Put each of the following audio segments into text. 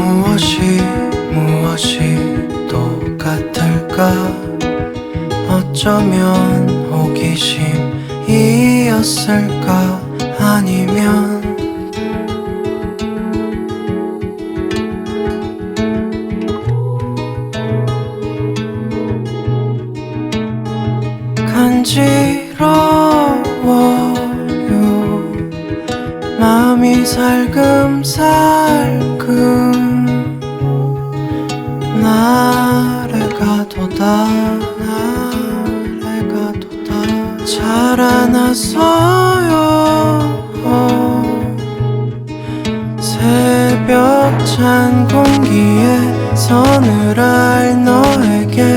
무엇이 무엇이 똑같을까? 어쩌면 호기심이었을까? 아니면 간지러워요. 마음이 살금살금 나를 가도다 나를 가도다 자라났어요. 새벽 찬 공기에 서늘할 너에게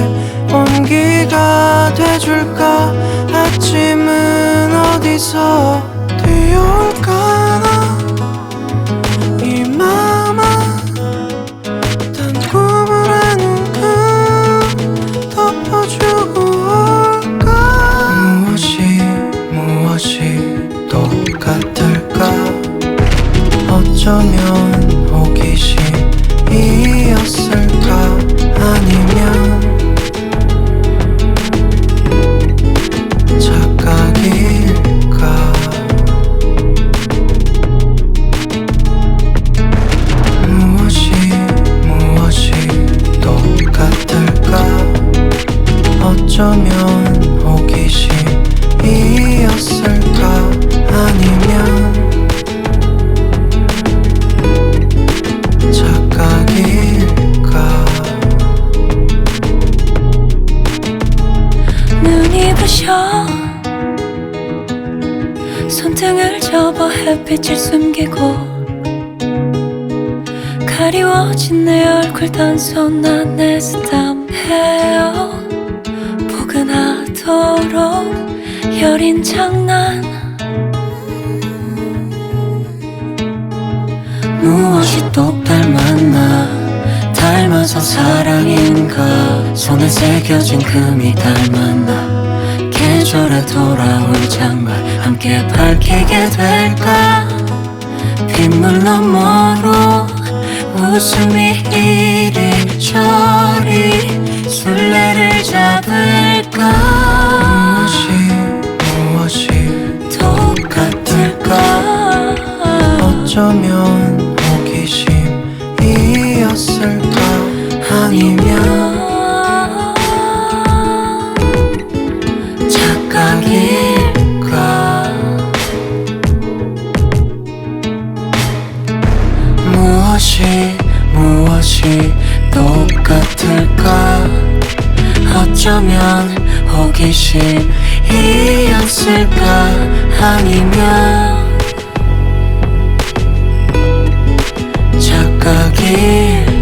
온기가 돼줄까? 아침은 어디서 뛰어올까 어쩌면 호기심이었을까? 아니면 착각일까? 눈이 부셔 손등을 접어 햇빛을 숨기고 가리워진 내 얼굴 단손 안에 스탐해요 포근하도록 여린 장난. 무엇이 똑 닮았나? 닮아서 사랑인가 손에 새겨진 금이 닮았나? 계절에 돌아올 장마 함께 밝히게 될까? 빗물 너머로 웃음이 이리 저리 어쩌면 호기심이었을까? 아니면 착각일까? 무엇이 무엇이 똑같을까? 어쩌면 호기심이었을까? 아니면 착각일까